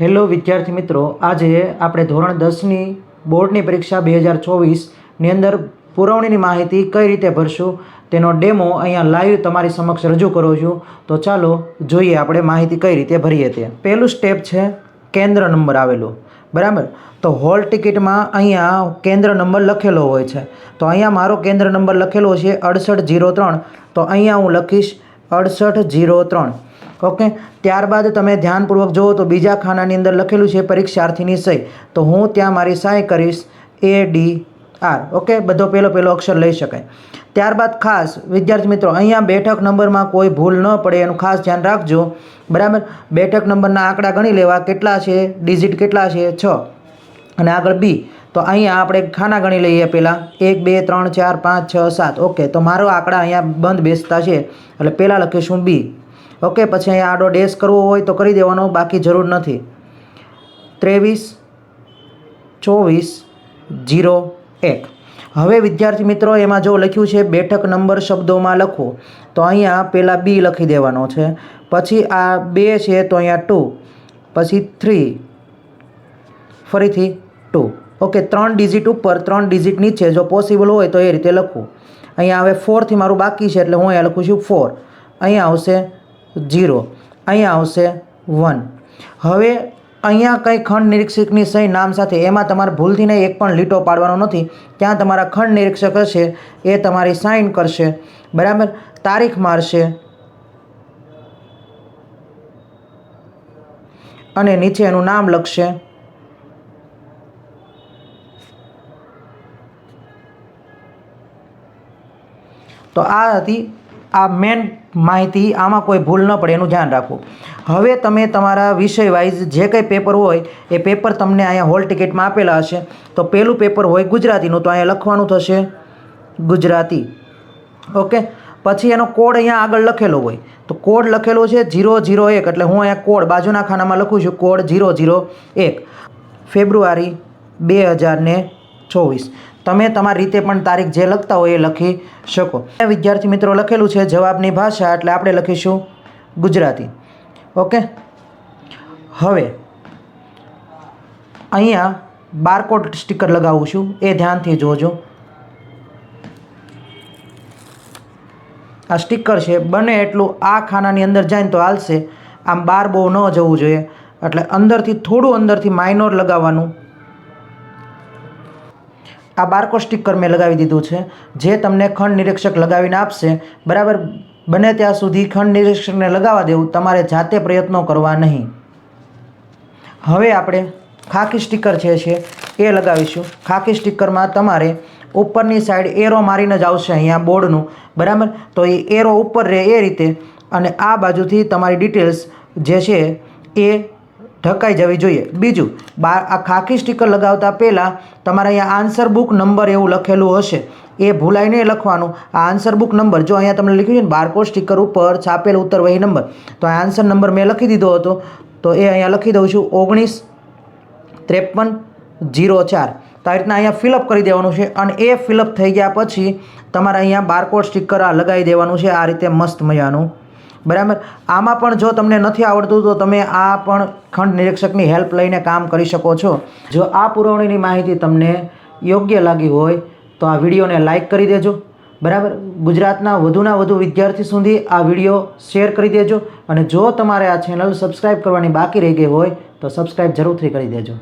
Hello વિદ્યાર્થી મિત્રો, આજે આપણે ધોરણ દસની બોર્ડની પરીક્ષા બે હજાર ચોવીસની અંદર પુરવણીની માહિતી કઈ રીતે ભરશું તેનો ડેમો અહીંયા લાઈવ તમારી સમક્ષ રજૂ કરું છું. તો ચાલો જોઈએ આપણે માહિતી કઈ રીતે ભરીએ તે. પહેલું સ્ટેપ છે કેન્દ્ર નંબર આવેલો. બરાબર? તો હોલ ટિકિટમાં અહીંયા કેન્દ્ર નંબર લખેલો હોય છે. તો અહીંયા મારો કેન્દ્ર નંબર લખેલો છે અડસઠ જીરો ત્રણ. તો અહીંયા હું લખીશ અડસઠ જીરો ત્રણ. ઓકે? ત્યારબાદ તમે ધ્યાનપૂર્વક જુઓ તો બીજા ખાનાની અંદર લખેલું છે પરીક્ષાર્થીની સહી. તો હું ત્યાં મારી સહી કરીશ એ ડી આર ઓકે? બધો પહેલો પહેલો અક્ષર લઈ શકાય. ત્યારબાદ ખાસ, વિદ્યાર્થી મિત્રો, અહીંયા બેઠક નંબરમાં કોઈ ભૂલ ન પડે, એનું ખાસ ધ્યાન રાખજો. બરાબર? બેઠક નંબરના આંકડા ગણી લેવા કેટલા છે? ડિજિટ કેટલા છે? છ. અને આગળ બી તો અહીંયા આપણે ખાના ગણી લઈએ પહેલાં એક, બે, ત્રણ, ચાર, પાંચ, છ, સાત. ઓકે? તો મારો આંકડા અહીંયા બંધ બેસતા છે. એટલે પહેલાં લખીશું બી ઓકે, પછી અહીંયા આડો ડેશ કરવો હોય તો કરી દેવાનો, બાકી જરૂર નથી. ત્રેવીસ, ચોવીસ જીરો એક. હવે વિદ્યાર્થી મિત્રો, એમાં જો લખ્યું છે બેઠક નંબર શબ્દોમાં લખો, તો અહીંયા પહેલાં બી લખી દેવાનો છે. પછી આ બે છે તો અહીંયા ટુ પછી થ્રી ફરીથી ટુ ઓકે, ત્રણ ડિજિટ ઉપર, ત્રણ ડિજિટ નીચે જો પોસિબલ હોય તો એ રીતે લખવું અહીંયા હવે ફોરથી મારું બાકી છે, એટલે હું અહીંયા લખું છું ફોર અહીંયા આવશે જીરો. અહીંયા આવશે વન. હવે અહીંયા કંઈ ખંડ નિરીક્ષકની સહી નામ સાથે એમાં તમારે ભૂલથી નહીં એક પણ લીટો પાડવાનો નથી. ત્યાં તમારા ખંડ નિરીક્ષક હશે, એ તમારી સાઇન કરશે. બરાબર? તારીખ મારશે. અને નીચે એનું નામ લખશે. તો આ હતી આ મેન માહિતી આમાં કોઈ ભૂલ ન પડે, એનું ધ્યાન રાખવું. હવે તમે તમારા વિષય વાઇઝ જે કંઈ પેપર હોય, એ પેપર તમને અહીંયા હોલ ટિકિટમાં આપેલા હશે. તો પહેલું પેપર હોય ગુજરાતીનું, તો અહીંયા લખવાનું થશે ગુજરાતી. ઓકે? પછી એનો કોડ અહીંયા આગળ લખેલો હોય. તો કોડ લખેલો છે જીરો જીરો એક, એટલે હું અહીંયા કોડ બાજુના ખાનામાં લખું છું કોડ જીરો જીરો એક. ફેબ્રુઆરી બે હજાર ને ચોવીસ. તમે તમારી રીતે પણ તારીખ જે લખતા હોય એ લખી શકો. વિદ્યાર્થી મિત્રો લખેલું છે જવાબની ભાષા એટલે આપણે લખીશું ગુજરાતી. ઓકે? હવે, અહીંયા બારકોડ સ્ટીકર લગાવું છું. એ ધ્યાનથી જોજો. આ સ્ટીકર છે, બને એટલું આ ખાનાની અંદર જાય તો હાલશે. આમ બાર બહુ ન જવું જોઈએ. એટલે અંદરથી થોડું અંદરથી માઇનોર લગાવવાનું. આ બારકો સ્ટીકર મેં લગાવી દીધું છે. જે તમને ખંડ નિરીક્ષક લગાવીને આપશે. બરાબર? બને ત્યાં સુધી ખંડ નિરીક્ષકને લગાવવા દેવું. તમારે જાતે પ્રયત્નો કરવા નહીં. હવે આપણે ખાકી સ્ટીકર છે છે, એ લગાવીશું. ખાકી સ્ટીકરમાં તમારે ઉપરની સાઈડ એરો મારીને જ આવશે અહીંયા બોર્ડનું. બરાબર? તો એ એરો ઉપર રહે એ રીતે. અને આ બાજુથી તમારી ડિટેલ્સ જે છે, એ ઢકાઈ જવી જોઈએ. બીજું, બા, આ ખાકી સ્ટીકર લગાવતા પહેલાં તમારે અહીંયા આન્સર બુક નંબર એવું લખેલું હશે. એ ભૂલાઈ નહીં લખવાનું. આ આન્સર બુક નંબર જો અહીંયા તમને લખ્યું છે ને બારકોડ સ્ટીકર ઉપર છાપેલ ઉત્તર વહી નંબર તો આ આન્સર નંબર મેં લખી દીધો હતો. તો એ અહીંયા લખી દઉં છું, ઓગણીસ ત્રેપન જીરો ચાર. તો આ રીતના અહીંયા ફિલઅપ કરી દેવાનું છે અને એ ફિલઅપ થઈ ગયા પછી તમારે અહીંયા બારકોડ સ્ટીકર આ લગાવી દેવાનું છે. આ રીતે મસ્ત મજાનું બરાબર? આમાં પણ જો તમને નથી આવડતું, તો તમે આ પણ ખંડ નિરીક્ષકની હેલ્પ લઈને કામ કરી શકો છો. જો આ પુરવણીની માહિતી તમને યોગ્ય લાગી હોય, તો આ વિડીયોને લાઇક કરી દેજો. બરાબર? ગુજરાતના વધુના વધુ વિદ્યાર્થી સુધી આ વીડિયો શેર કરી દેજો. અને જો તમારે આ ચેનલ સબસ્ક્રાઈબ કરવાની બાકી રહી ગઈ હોય, તો સબસ્ક્રાઈબ જરૂરથી કરી દેજો.